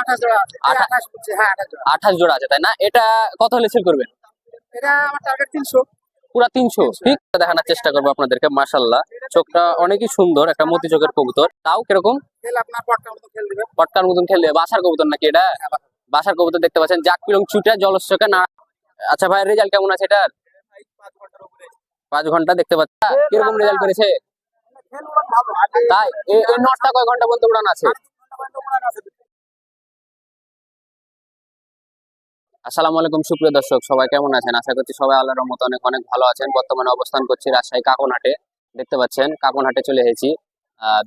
আঠাশ জোড়া আছে। হ্যাঁ আঠাশ জোড়া। আছে তাই না? এটা কত হলে সেল করবেন? এটা আমার টার্গেট তিনশো। পুরা তিনশো ঠিক? দেখানোর চেষ্টা করব আপনাদেরকে মাসাল্লাহ চোখটা অনেকই সুন্দর একটা মতি চোখের কবুতর। তাও কীরকম? পটকার মতন খেলবে বাসার কবুতর নাকি এটা? বাসার কবুতর। দেখতে পাচ্ছেন। জাক পিলং চুটা জলস্বকে না আচ্ছা ভাই রেজাল্ট কেমন আছে এটার? পাঁচ ঘণ্টা দেখতে পাচ্ছেন কীরকম রেজাল্ট করেছে? তাই এই নটটা কয় ঘণ্টা পর্যন্ত উড়ান আছে। আসসালামু আলাইকুম, সুপ্রিয় দর্শক, সবাই কেমন আছেন? আশা করছি সবাই আল্লাহর রহমতে অনেক অনেক ভালো আছেন। বর্তমানে অবস্থান করছি রাজশাহী কাকনহাটে। দেখতে পাচ্ছেন, কাকনহাটে চলে এসেছি।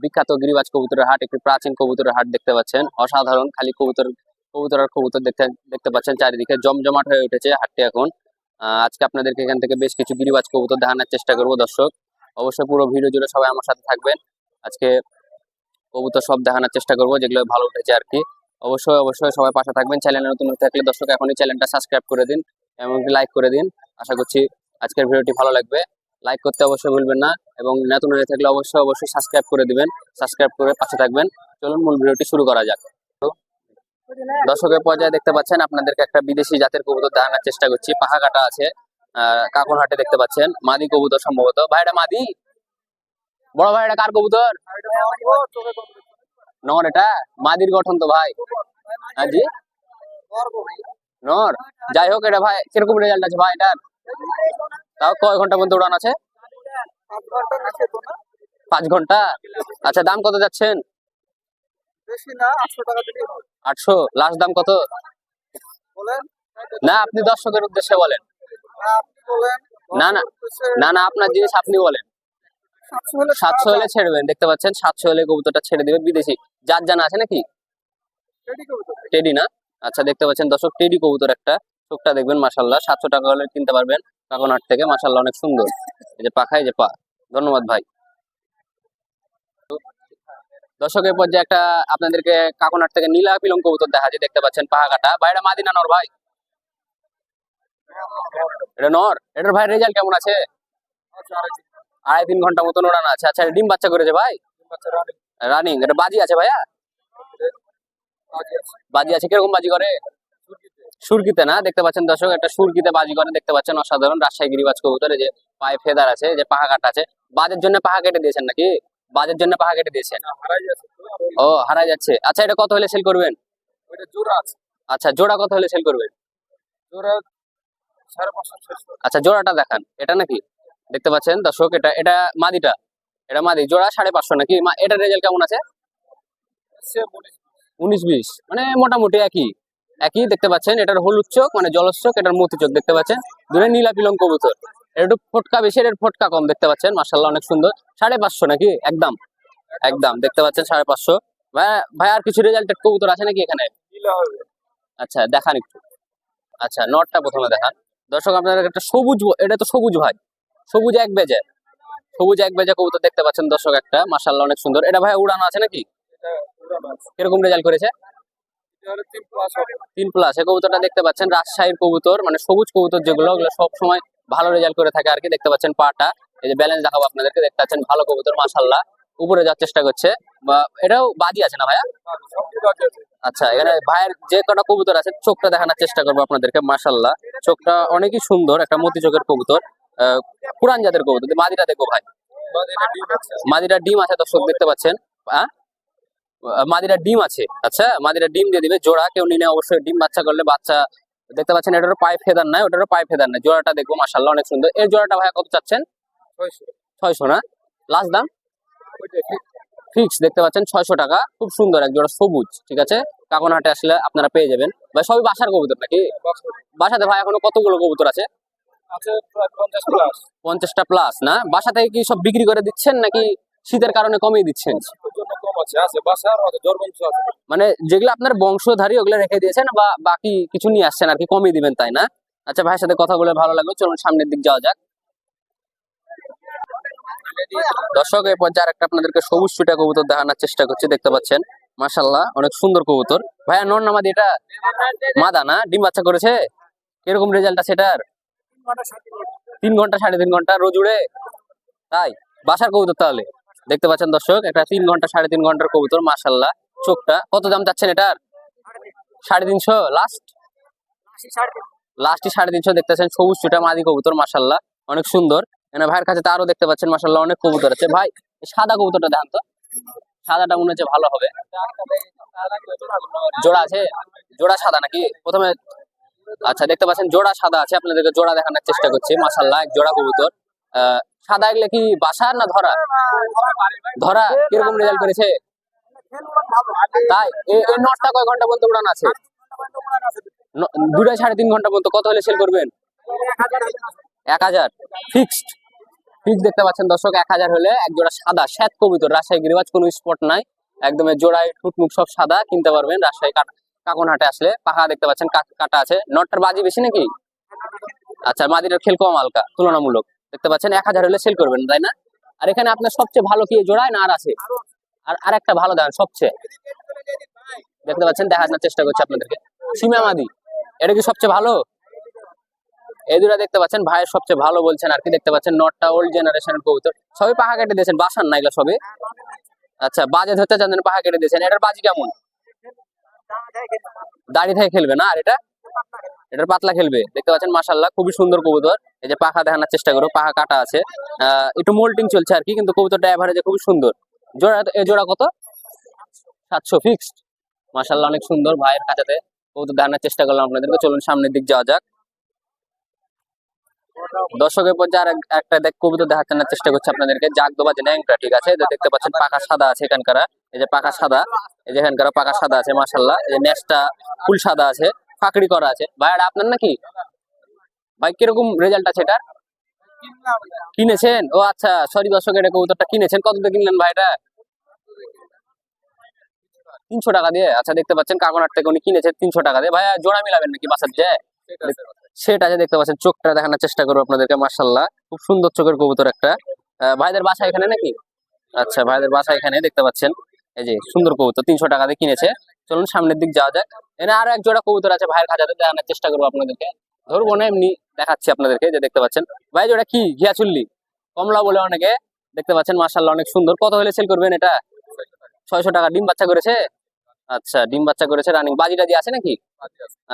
বিখ্যাত গিরিবাজ কবুতরের হাট, একটি প্রাচীন কবুতরের হাট দেখতে পাচ্ছেন। অসাধারণ, খালি কবুতর কবুতর আর কবুতর দেখতে দেখতে পাচ্ছেন, চারিদিকে জমজমাট হয়ে উঠেছে হাটটি এখন। আজকে আপনাদেরকে এখান থেকে বেশ কিছু গিরিবাজ কবুতর দেখানোর চেষ্টা করব, দর্শক। অবশ্যই পুরো ভিডিও জুড়ে সবাই আমার সাথে থাকবেন। আজকে কবুতর সব দেখানোর চেষ্টা করব, যেগুলো ভালো উঠেছে আর কি। অবশ্যই অবশ্যই সবাই পাশে থাকবেন। চ্যানেলে নতুন হয়ে থাকলে দর্শক এখনই চ্যানেলটা সাবস্ক্রাইব করে দিন এবং লাইক করে দিন। আশা করছি আজকের ভিডিওটি ভালো লাগবে। লাইক করতে অবশ্যই ভুলবেন না এবং নতুন হয়ে থাকলে অবশ্যই অবশ্যই সাবস্ক্রাইব করে দিবেন। সাবস্ক্রাইব করে পাশে থাকবেন। চলুন মূল ভিডিওটি শুরু করা যাক। দর্শকের পর্যায়ে দেখতে পাচ্ছেন আপনাদেরকে একটা বিদেশি জাতের কবুতর দেখানোর চেষ্টা করছি। পাহা কাটা আছে আহ, কাকনহাটে দেখতে পাচ্ছেন। মাদি কবুতর সম্ভবত। ভাইটা মাদি? বড় ভাই এটা কার কবুতর? নর এটা? মাদির গঠন তো ভাই। হ্যাঁ জি। নর। যাই হোক এটা ভাই কীরকম রেজাল্ট আছে ভাই এটার? তাও কয় ঘণ্টা পর্যন্ত উড়ান আছে? পাঁচ ঘণ্টা? আচ্ছা দাম কত যাচ্ছেন? আটশো। লাস্ট দাম কত? না আপনি দর্শকের উদ্দেশ্যে বলেন। বলেন না, না। না না আপনার জিনিস আপনি বলেন। সাতশো হলে হলে ছেড়বেন দেখতে পাচ্ছেন সাতশো হলে কবুতরটা ছেড়ে দিবে বিদেশি। যার জানা আছে নাকি। টেডি না? আচ্ছা দেখতে পাচ্ছেন দর্শক টেডি কবুতর একটা। চোখটা দেখবেন মাসাল্লাহ সাতশো টাকা হলে কিনতে পারবেন কাকনহাট থেকে। মাসাল্লাহ অনেক সুন্দর। এই যে পাখা এই যে পা। ধন্যবাদ ভাই। দর্শকের পর্যায়ে একটা আপনাদেরকে কাকনহাট থেকে নীলা পিলং কবুতর দেখা যায় দেখতে পাচ্ছেন পাহা কাটা ভাইটা মাদিনা নর ভাই? এটা নর। এটার ভাই রেজাল্ট কেমন আছে? আচ্ছা, আড়াই তিন ঘণ্টা মতন ওড়ানো আছে। আচ্ছা ডিম বাচ্চা করেছে ভাই? রানিং এটা বাজি আছে ভাইয়া? বাজি আছে। কীরকম বাজি করে? সুরকিতে না দেখতে পাচ্ছেন দর্শক একটা সুরকিতে বাজি করে দেখতে পাচ্ছেন অসাধারণ রাজশাহী গিরিবাজ কবুতর যে পায়ে ফেদার আছে যে পাহা কাটা আছে। বাজের জন্য পাহা কেটে দিয়েছেন নাকি? বাজের জন্য পাহা কেটে দিয়েছেন? ও হারাই যাচ্ছে। আচ্ছা এটা কত হলে সেল করবেন? আচ্ছা জোড়া কত হলে সেল করবেন? আচ্ছা জোড়াটা দেখান এটা নাকি? দেখতে পাচ্ছেন? দর্শক এটা এটা মাদিটা। এটা মাদি জোড়া সাড়ে পাঁচশো নাকি? এটার রেজাল্ট কেমন আছে? উনিশ বিশ। মানে মোটামুটি একই। একই দেখতে পাচ্ছেন এটার হলুদ চোখ মানে জলস চোখ এটার মতি চোখ দেখতে পাচ্ছেন। দূরে নীলা পিলং কবুতর। এটা একটু ফটকা বেশি এর ফটকা কম দেখতে পাচ্ছেন। মার্শাল্লাহ অনেক সুন্দর। সাড়ে পাঁচশো নাকি? একদম। একদম দেখতে পাচ্ছেন সাড়ে পাঁচশো। ভাই ভাই আর কিছু রেজাল্টের কবুতর আছে নাকি এখানে? আচ্ছা দেখান একটু। আচ্ছা নটটা প্রথমে দেখান। দর্শক আপনাদের একটা সবুজ এটা তো সবুজ ভাই। সবুজ এক বেজে। সবুজ এক বেজে কবুতর দেখতে পাচ্ছেন দর্শক একটা। মার্শাল্লাহ অনেক সুন্দর। এটা ভাই উড়ানো আছে নাকি? কীরকম রেজাল্ট করেছে? তিন প্লাস এই কবুতরটা দেখতে পাচ্ছেন রাজশাহীর কবুতর। মানে সবুজ কবুতর যেগুলো ওগুলো সবসময় ভালো রেজাল্ট করে থাকে আর কি দেখতে পাচ্ছেন পাটা। এই যে ব্যালেন্স দেখাবো আপনাদেরকে। দেখতে পাচ্ছেন ভালো কবুতর মাশাল্লাহ উপরে যাওয়ার চেষ্টা করছে। বা এটাও বাজি আছে না ভাইয়া? আচ্ছা এখানে ভাইয়ের যে কটা কবুতর আছে চোখটা দেখানোর চেষ্টা করব আপনাদেরকে মাশাল্লাহ চোখটা অনেকই সুন্দর একটা মতি চোখের কবুতর। আহ, পুরান জাতের কবুতর মাদিটা দেখো ভাই। বাদ ডিম আছে। মাদিরা ডিম আছে দর্শক দেখতে পাচ্ছেন। হ্যাঁ? মাদিরা ডিম আছে। আচ্ছা মাদিরা ডিম দিয়ে দিবে জোড়া কেউ নিলে অবশ্যই ডিম বাচ্চা করলে বাচ্চা। দেখতে পাচ্ছেন এটারও পায়ে ফেদার নাই ওটারও পায়ে ফেদার নাই। জোড়াটা দেখব মাসাল্লাহ অনেক সুন্দর। এই জোড়াটা ভাইয়া কত চাচ্ছেন? ছয়শো। না? লাস্ট দাম? ফিক্স দেখতে পাচ্ছেন ছয়শো টাকা। খুব সুন্দর এক জোড়া সবুজ ঠিক আছে? কাকনহাটে আসলে আপনারা পেয়ে যাবেন। ভাই সবই বাসার কবুতর নাকি? বাসাতে ভাই এখনও কতগুলো কবুতর আছে? পঞ্চাশটা প্লাস না? বাসা থেকে কি সব বিক্রি করে দিচ্ছেন নাকি শীতের কারণে কমিয়ে দিচ্ছেন? মানে যেগুলো আপনার বংশধারী, ওগুলো রেখে দিয়েছেন বা বাকি কিছু নিয়ে আসছেন আর কি, কমিয়ে দিবেন তাই না? আচ্ছা ভাইয়ের সাথে কথা বলে ভালো লাগল। চলুন সামনের দিক যাওয়া যাক। দর্শক এই পর্যায়ে একটা আপনাদেরকে সবুজ ছুটা কবুতর দেখানোর চেষ্টা করছি, দেখতে পাচ্ছেন। মাশাল্লাহ অনেক সুন্দর কবুতর। ভাইয়া, নর নামাদি, এটা মাদা না? ডিম বাচ্চা করেছে? কীরকম রেজাল্ট আছে এটার? তিন ঘণ্টা সাড়ে তিন ঘণ্টা। রোজ উড়ে। তাই বাসার কবুতর তাহলে। দেখতে পাচ্ছেন দর্শক একটা তিন ঘণ্টা সাড়ে তিন ঘণ্টার কবুতর মাশাল্লাহ চোখটা কত দাম চাচ্ছেন এটার? সাড়ে তিনশো লাস্ট লাস্টই সাড়ে তিনশো দেখতেছেন সবুজ চুটা মাদি কবুতর মাসাল্লাহ অনেক সুন্দর। এখানে ভাইয়ের কাছে তো আরও দেখতে পাচ্ছেন মাসাল্লাহ অনেক কবুতর আছে। ভাই সাদা কবুতরটা দেখান তো। সাদাটা মনে হচ্ছে ভালো হবে। জোড়া আছে? জোড়া সাদা নাকি? প্রথমে আচ্ছা দেখতে পাচ্ছেন জোড়া সাদা আছে, আপনাদেরকে জোড়া দেখানোর চেষ্টা করছি। মাসাল্লাহ এক জোড়া কবুতর। সাদা এগুলো কি বাসা না ধরা? ধরা কীরকম রেজাল্ট করেছে? তাই? এই নটটা কয় ঘণ্টা পর্যন্ত উড়ান আছে? দুটা সাড়ে তিন ঘণ্টা পর্যন্ত কত হলে সেল করবেন? এক হাজার। ফিক্সড ফিক্স দেখতে পাচ্ছেন দর্শক, এক হাজার হলে এক জোড়া সাদা শ্যাত কবিতর। রাজশাহী গিরিবাজ কোনো স্পট নাই। একদম জোড়ায় ঠুটমুখ সব সাদা, কিনতে পারবেন রাজশাহী কাট- কাকনহাটে আসলে পাখা দেখতে পাচ্ছেন কাটা আছে। নটটার বাজি বেশি নাকি? আচ্ছা মাদিটার খেল কম হালকা, তুলনামূলক। দেখতে পাচ্ছেন, এক হাজার হলে সেল করবেন, তাই না? আর এখানে আপনার সবচেয়ে ভালো কি জোড়ায় না আর আছে? আর আর একটা ভালো দেন সবচেয়ে। দেখতে পাচ্ছেন দেখানোর চেষ্টা করছি আপনাদেরকে। সিমা মাদি, এটা কি সবচেয়ে ভালো? এই দুটা দেখতে পাচ্ছেন, ভাইয়ের সবচেয়ে ভালো বলছেন আর কি, দেখতে পাচ্ছেন, নটটা ওল্ড জেনারেশনের কবুতর। সবই পাহা কেটে দিয়েছেন বাসান না, এগুলো সবে আচ্ছা বাজে ধরতে জানেন পাহা কেটে দিয়েছেন, এটার বাজি কেমন? দাড়ি থেকে খেলবে না? আর এটা? এটার পাতলা খেলবে। দেখতে পাচ্ছেন মাশাল্লাহ খুবই সুন্দর কবুতর। এই যে পাখা দেখানোর চেষ্টা করো, পাখা কাটা আছে। একটু মোল্টিং চলছে আর কি, কিন্তু কবুতরটা এভারেজে খুবই সুন্দর। জোড়া জোড়া কত? সাতশো ফিক্সড মাশাল্লাহ অনেক সুন্দর ভাইয়ের কাছাতে কবুতর দেখানোর চেষ্টা করলাম আপনাদেরকে। চলুন, সামনের দিক যাওয়া যাক। দর্শকের পর্যায়ে আর এক- একটা দেখ, কবুতর দেখানোর চেষ্টা করছে আপনাদেরকে জাগ দোবা যে ন্যাংটা ঠিক আছে দেখতে পাচ্ছেন পাকা সাদা আছে এখানকার। এই যে পাকা সাদা, এই যে এখানকার পাকা সাদা আছে মাশাল্লাহ এই যে নেসটা ফুল সাদা আছে, ফাঁকড়ি করা আছে। ভাই আপনার নাকি? ভাই, কীরকম রেজাল্ট আছে এটা কিনেছেন? ও আচ্ছা সরি দর্শক, এটা কবুতরটা কিনেছেন। কত দিয়ে কিনলেন ভাই এটা? তিনশো টাকা দিয়ে? আচ্ছা দেখতে পাচ্ছেন, কাকনার থেকে উনি কিনেছেন তিনশো টাকা দিয়ে। ভাইয়া, জোড়া মিলাবেন নাকি বাসার যে? সেটা যে দেখতে পাচ্ছেন, চোখটা দেখানোর চেষ্টা করব আপনাদেরকে মার্শাল্লাহ খুব সুন্দর চোখের কবুতর একটা। ভাইদের বাসা এখানে নাকি? আচ্ছা ভাইদের বাসা এখানে, দেখতে পাচ্ছেন। এই যে সুন্দর কবুতর, তিনশো টাকা দিয়ে কিনেছে। চলুন সামনের দিক যাওয়া যাক। এখানে আরও এক জোড়া কবুতর আছে ভাইয়ের খাঁচাতে, দেখানোর চেষ্টা করব আপনাদেরকে। ধরবো না এমনি দেখাচ্ছি আপনাদেরকে, যে দেখতে পাচ্ছেন। ভাই, জোড়া কি? ঘিয়া চুল্লি কমলা বলে অনেকে দেখতে পাচ্ছেন মার্শাল্লাহ অনেক সুন্দর। কত হলে সেল করবেন এটা? ছয়শো টাকা। ডিম বাচ্চা করেছে? আচ্ছা ডিম বাচ্চা করেছে রানিং বাজি টাজি আছে নাকি?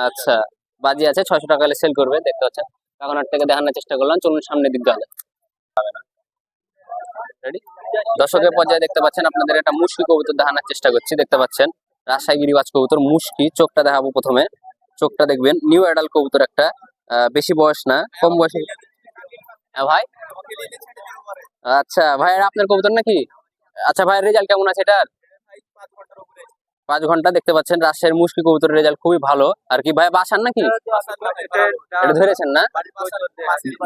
আচ্ছা বাজি আছে, ছয়শো টাকা হলে সেল করবে দেখতে পাচ্ছেন। কাকনার থেকে দেখানোর চেষ্টা করলাম। চলুন সামনের দিক যাওয়া রেডি দর্শকের পর্যায়ে দেখতে পাচ্ছেন আপনাদের একটা মুশকি কবুতর দেখানোর চেষ্টা করছি। দেখতে পাচ্ছেন, রাজশাহী গিরিবাজ কবুতর মুশকি, চোখটা দেখাবো প্রথমে। চোখটা দেখবেন নিউ অ্যাডাল কবুতর একটা বেশি বয়স না, কম বয়সে। হ্যাঁ ভাই? আচ্ছা ভাই আপনার কবুতর নাকি? আচ্ছা ভাই রেজাল্ট কেমন আছে এটার? পাঁচ ঘণ্টা দেখতে পাচ্ছেন। রাজশাহীর মুশকি কবুতরের রেজাল্ট খুবই ভালো। আর কি, ভাই বাসান নাকি? ধরেছেন না?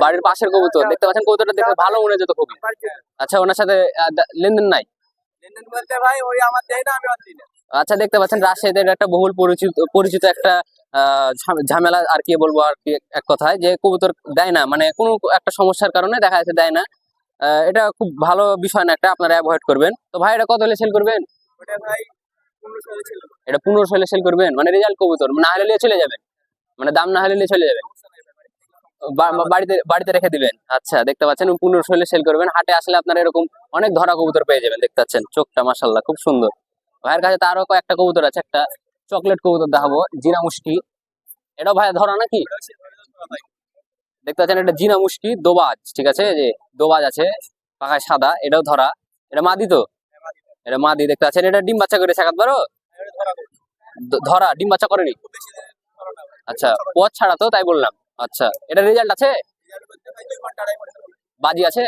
বাড়ির পাশের কবুতর। দেখতে পাচ্ছেন, কবুতরটা দেখে ভালো মনে যেত খুবই। আচ্ছা ওনার সাথে লেনদেন নাই? আচ্ছা দেখতে পাচ্ছেন রাজশাহীদের একটা বহুল পরিচিত পরিচিত একটা ঝামেলা আর কি বলব আর কি, এক কথায় যে কবুতর দেয় না। মানে কোনো একটা সমস্যার কারণে দেখা যাচ্ছে দেয় না। এটা খুব ভালো বিষয় না একটা, আপনারা অ্যাভয়েড করবেন। তো ভাই, এটা কত হলে সেল করবেন? এটা পনেরোশো হলে সেল করবেন? মানে রেজাল্ট কবুতর না হলে নিয়ে চলে যাবেন। মানে দাম না হলে নিয়ে চলে যাবেন। বাড়িতে বাড়িতে রেখে দিবেন। আচ্ছা দেখতে পাচ্ছেন পনেরোশো হলে সেল করবেন। হাটে আসলে আপনারা এরকম অনেক ধরা কবুতর পেয়ে যাবেন দেখতে পাচ্ছেন। চোখটা মাসাল্লাহ খুব সুন্দর। ভাইয়ের কাছে তারও কয়েকটা কবুতর আছে। একটা চকলেট কবুতর দেখাবো জিনা মুশকি। এটাও ভাইয়া ধরা নাকি? দেখতে পাচ্ছেন এটা জিনা মুশকি দোবাজ ঠিক আছে? যে দোবাজ আছে পাখায় সাদা এটাও ধরা। এটা মাদি তো? এটা মা দিয়ে দেখতে পাচ্ছেন এটা ডিম বাচ্চা করেছে একবারও দ- ধরা, ডিম বাচ্চা করেনি? আচ্ছা পথ ছাড়া তো, তাই বললাম। আচ্ছা এটা রেজাল্ট আছে? বাজি আছে?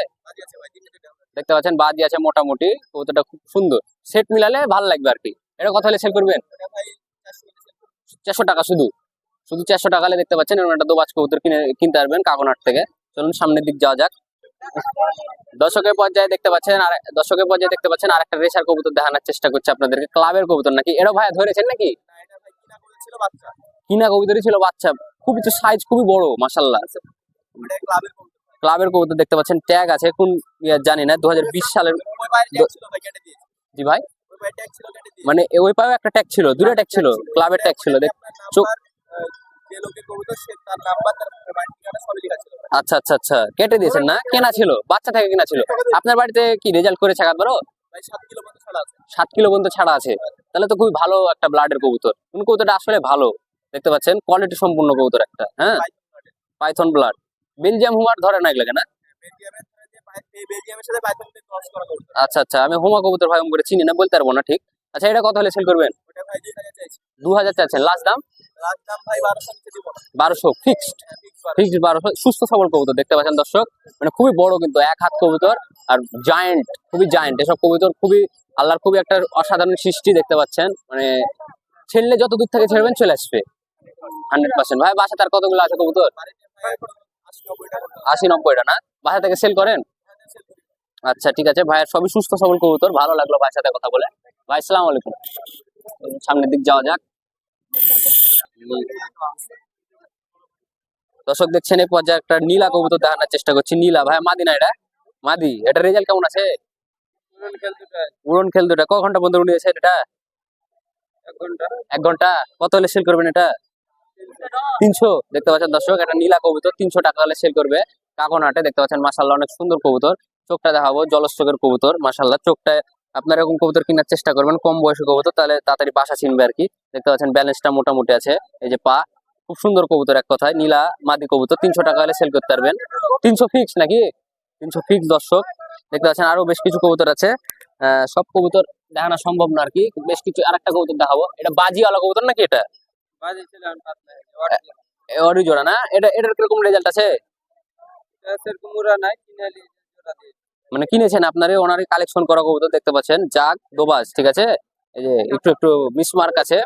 দেখতে পাচ্ছেন, বাজি আছে মোটামুটি, কবুতরটা খুব সুন্দর। সেট মিলালে ভালো লাগবে আর কি। এটা কথা হলে সেল করবেন? চারশো টাকা শুধু। শুধু চারশো টাকা দেখতে পাচ্ছেন, এরকম একটা দোবাজ কবুতর কিনে কিনতে পারবেন কাকনহাট থেকে। চলুন সামনের দিক যাওয়া যাক। দর্শকের পর্যায়ে দেখতে পাচ্ছেন আর দর্শকের পর্যায়ে দেখতে পাচ্ছেন আর একটা রেসার কবুতর দেখানোর চেষ্টা করছে আপনাদেরকে। ক্লাবের কবুতর নাকি? এরা ভাইয়া ধরেছেন নাকি? কিনা কবুতরই ছিল বাচ্চা। খুবই তো সাইজ খুবই বড় মাসাল্লাহ ক্লাবের কবুতর দেখতে পাচ্ছেন ট্যাগ আছে। কোন ইয়ে জানি না, দুহাজার বিশ সালের জি ভাই। মানে ওই পায়েও একটা ট্যাগ ছিল, দুটো ট্যাগ ছিল, ক্লাবের ট্যাগ ছিল। দেখ, চোখ আচ্ছা আচ্ছা আচ্ছা। কেটে দিয়েছেন না? কেনা ছিল? বাচ্চা থেকে কেনা ছিল? আপনার বাড়িতে কি রেজাল্ট ভাই সাত কিলো মতো ছাড়া আছে। সাত কিলো পর্যন্ত ছাড়া আছে। তাহলে তো খুবই ভালো একটা ব্লাডের কবুতর। কিন্তু কবুতরটা আসলে ভালো। দেখতে পাচ্ছেন কোয়ালিটি সম্পূর্ণ কবুতর একটা হ্যাঁ? পাইথন ব্লাড বেলজিয়াম হুমার ধরে না এগুলো না? বেলজিয়ামের যে পাই- এই বেলজিয়ামের সাথে পাইথনকে ক্রস করা করতে আচ্ছা আচ্ছা। আমি হোমা কবুতর ভাই করে চিনি না বলতে পারব না ঠিক? আচ্ছা এটা কত হলে সেল করবেন? দু হাজার চাচ্ছেন লাস্ট দাম? বারোশো ফিক্সড। ফিক্সড বারোশো সুস্থ সবল কবুতর, দেখতে পাচ্ছেন দর্শক? মানে খুবই বড় কিন্তু এক হাত কবুতর আর জায়েন্ট খুবই জায়েন্ট এসব কবুতর খুবই, আল্লাহর খুবই একটা অসাধারণ সৃষ্টি দেখতে পাচ্ছেন। মানে ছেড়লে যত দূর থেকে ছেড়বেন চলে আসবে। হান্ড্রেড পার্সেন্ট ভাই, বাসা তার কতগুলো আছে কবুতর? আশি, নব্বইটা না? বাসা থেকে সেল করেন। আচ্ছা ঠিক আছে। ভাইয়ের সবই সুস্থ সবল কবুতর। ভালো লাগল ভাইয়ের সাথে কথা বলে। ভাই সালাম আলাইকুম। সামনের দিক যাওয়া যাক। দর্শক দেখছেন এই পর্যায়ে একটা নীলা কবুতর দেখানোর চেষ্টা করছি। নীলা, ভাই, মাদি না এটা? মাদি, এটা রেজাল্ট কেমন আছে? উড়ন খেল দুটা। ক ঘণ্টা পর্যন্ত উড়িয়েছে এটা? এক ঘণ্টা। কত হলে সেল করবেন এটা? তিনশো। দেখতে পাচ্ছেন দর্শক, একটা নীলা কবুতর, তিনশো টাকা হলে সেল করবে। কাকনহাটে দেখতে পাচ্ছেন মাসাল্লাহ অনেক সুন্দর কবুতর। চোখটা দেখাবো, জলস্তকের কবুতর মাসাল্লাহ চোখটা আপনারা এরকম কবুতর কেনার চেষ্টা করবেন, কম বয়সী কবুতর, তাহলে তাড়াতাড়ি বাসা চিনবে আর কি। দেখতে পাচ্ছেন ব্যালেন্সটা মোটামুটি আছে, এই যে পা। খুব সুন্দর কবুতর এক কথায়, নীলা মাদি কবুতর, তিনশো টাকা হলে সেল করতে পারবেন। তিনশো ফিক্স নাকি? তিনশো ফিক্স দর্শক। দেখতে পাচ্ছেন আরও বেশ কিছু কবুতর আছে। সব কবুতর দেখানো সম্ভব না আর কি, বেশ কিছু আরেকটা কবুতর দেখাবো। এটা বাজিওয়ালা কবুতর নাকি এটা? অরি জোড়া না? এটা, এটার কীরকম রেজাল্ট আছে? মানে কিনেছেন আপনার ওনারই কালেকশন করা কবুতর দেখতে পাচ্ছেন। জাগ দোবাজ, ঠিক আছে? এই যে একটু একটু মিসমার্ক আছে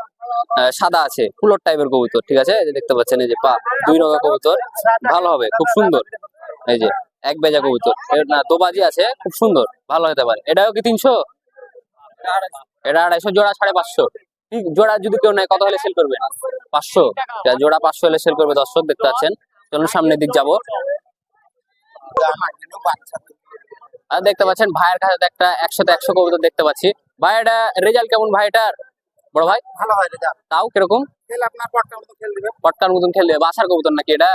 সাদা আছে, ফুলর টাইপের কবুতর, ঠিক আছে? দেখতে পাচ্ছেন, এই যে পা, দুই রঙের কবুতর, ভালো হবে, খুব সুন্দর। এই যে, এক বেজা কবুতর না, দোবাজি আছে, খুব সুন্দর, ভালো হতে পারে। এটাও কি তিনশো? এটা আড়াইশো, জোড়া সাড়ে পাঁচশো। জোড়া যদি কেউ নেয়, কত হলে সেল করবে? পাঁচশো। জোড়া পাঁচশো হলে সেল করবে দর্শক, দেখতে পাচ্ছেন। চলুন সামনের দিক যাব। দেখতে পাচ্ছেন ভাইয়ের কাছে একটা একশোতে একশো কবুতর দেখতে পাচ্ছি। ভাই এটা রেজাল্ট কেমন ভাইটার বড় ভাই? ভালো হয় রেজাল্ট। তাও কীরকম? পটকার মতন খেলবে বাসার কবুতর নাকি এটা?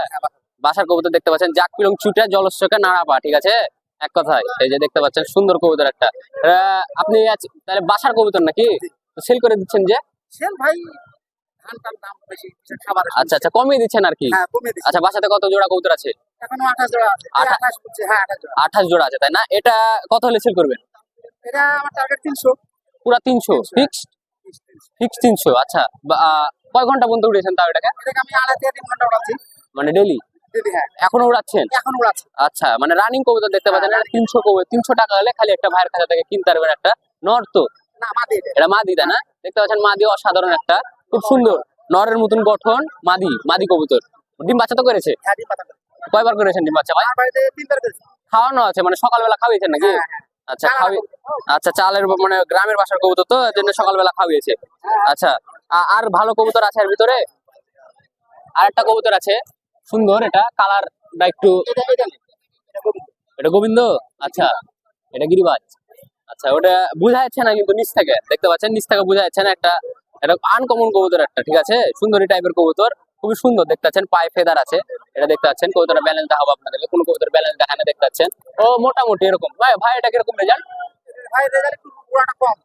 বাসার কবুতর। দেখতে পাচ্ছেন জাক পিলং চুটে জলস্বকে নাড়াপা ঠিক আছে? এক কথায় এই যে দেখতে পাচ্ছেন সুন্দর কবুতর একটা। আপনি তাহলে বাসার কবুতর নাকি? সেল করে দিচ্ছেন যে? সেল ভাই আচ্ছা আচ্ছা কমিয়ে দিচ্ছেন আর কি? হ্যাঁ আচ্ছা বাসাতে কত জোড়া কবুতর আছে? এখনও আঠাশ জোড়া আছে। আঠাশ হ্যাঁ আঠাশ জোড়া। আঠাশ জোড়া আছে তাই না? এটা কত হলে সেল করবেন? এটা আমার টার্গেট তিনশো। পুরা তিনশো? ফিক্স ফিক্স তিনশো আচ্ছা। কয় ঘণ্টা পর্যন্ত তাও এটাকে? এটাকে আমি আড়াই থেকে তিন ঘণ্টা উড়াচ্ছি। মানে ডেলি হ্যাঁ। এখনও উড়াচ্ছেন? এখন আচ্ছা মানে রানিং কবুতর দেখতে পাচ্ছেন? তিনশো কবুতর তিনশো টাকা হলে খালি একটা ভাইয়ের কাছে থেকে কিনতে পারবেন একটা নর তো। এটা। মাদি তাই না? দেখতে পাচ্ছেন মাদি অসাধারণ একটা। খুব সুন্দর। নরের মতন গঠন মাদি মাদি কবুতর। ডিম বাচ্চা তো করেছে? হ্যাঁ। কয়বার করেছেন ডিম বাচ্চা ভাই বাড়িতে তিনবার করেছি। খাওয়ানো আছে মানে সকালবেলা খাওয়িয়েছেন নাকি? হ্যাঁ, হ্যাঁ। আচ্ছা চাল খাওয়ি আচ্ছা চালের মানে গ্রামের বাসার কবুতর তো এর জন্য সকালবেলা খাওয়িয়েছে আচ্ছা আর ভালো কবুতর আছে এর ভিতরে? আর একটা কবুতর আছে সুন্দর এটা কালারটা একটু। এটা গোবিন্দ। আচ্ছা এটা গিরিবাজ। আচ্ছা ওটা বোঝা যাচ্ছে না কিন্তু নিচ থেকে দেখতে পাচ্ছেন? নিচ থেকে বোঝা যাচ্ছে না একটা এটা আনকমন কবুতর একটা ঠিক আছে? সুন্দরী টাইপের কবুতর। খুবই সুন্দর দেখতে পাচ্ছেন পায়ে ফেদার আছে। এটা দেখতে পাচ্ছেন কবিতার ব্যালেন্স দেখাবো আপনাদেরকে। কোন কবুতর ব্যালেন্স দেখানো দেখতে পাচ্ছেন ও মোটামুটি এরকম। ভাই ভাই এটা কীরকম রেজাল্ট ভাই রেজাল্ট একটু পুরাটা কম।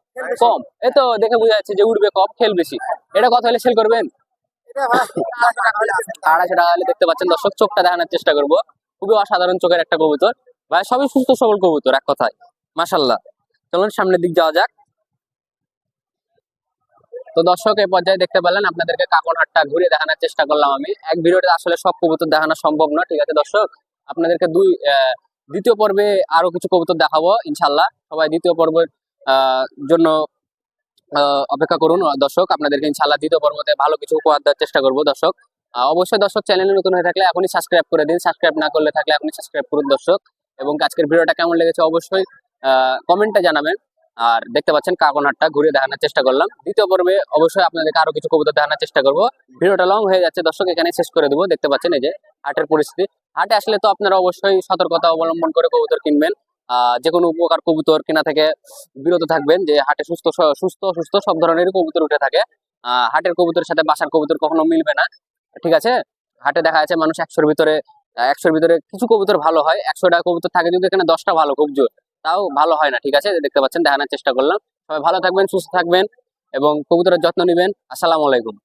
এই তো দেখে বোঝা যাচ্ছে যে উঠবে কম খেল বেশি। এটা কত হলে সেল করবেন। আড়াইশো টাকা হলে দেখতে পাচ্ছেন দর্শক চোখটা দেখানোর চেষ্টা করব। খুবই অসাধারণ চোখের একটা কবুতর। ভাই সবই সুস্থ সবল কবুতর এক কথায়। মাসাল্লাহ চলুন সামনের দিক যাওয়া যাক। তো দর্শক, এই পর্যায়ে দেখতে পেলেন আপনাদেরকে কাকনহাটটা ঘুরে দেখানোর চেষ্টা করলাম আমি। এক ভিডিওতে আসলে সব কবুতর দেখানো সম্ভব না ঠিক আছে দর্শক? আপনাদেরকে দুই দ্বিতীয় পর্বে আরও কিছু কবুতর দেখাবো ইনশাল্লাহ সবাই দ্বিতীয় পর্বের জন্য অপেক্ষা করুন। দর্শক, আপনাদেরকে ইনশাল্লাহ দ্বিতীয় পর্বতে ভালো কিছু উপহার দেওয়ার চেষ্টা করব, দর্শক। অবশ্যই দর্শক, চ্যানেলে নতুন হয়ে থাকলে এখনই সাবস্ক্রাইব করে দিন। সাবস্ক্রাইব না করলে থাকলে এখনই সাবস্ক্রাইব করুন, দর্শক। এবং আজকের ভিডিওটা কেমন লেগেছে অবশ্যই কমেন্টে জানাবেন। আর দেখতে পাচ্ছেন কাকনহাটটা ঘুরে দেখানোর চেষ্টা করলাম। দ্বিতীয় পর্বে অবশ্যই আপনাদেরকে আরও কিছু কবুতর দেখানোর চেষ্টা করব। ভিডিওটা লং হয়ে যাচ্ছে, দর্শক, এখানে শেষ করে দেবো। দেখতে পাচ্ছেন এই যে হাটের পরিস্থিতি। হাটে আসলে তো আপনারা অবশ্যই সতর্কতা অবলম্বন করে কবুতর কিনবেন। যে কোনো উপকার কবুতর কেনা থেকে বিরত থাকবেন যে হাটে সুস্থ সুস্থ সুস্থ সব ধরনের কবুতর উঠে থাকে। হাটের কবুতরের সাথে বাসার কবুতর কখনো মিলবে না। ঠিক আছে? হাটে দেখা যাচ্ছে মানুষ একশোর ভিতরে একশোর ভিতরে কিছু কবুতর ভালো হয়, একশোটা কবুতর থাকে যদি এখানে দশটা ভালো, খুব জোর। তাও ভালো হয় না, ঠিক আছে? দেখতে পাচ্ছেন, দেখানোর চেষ্টা করলাম। সবাই ভালো থাকবেন, সুস্থ থাকবেন এবং কবুতরের যত্ন নেবেন। আসসালামু আলাইকুম।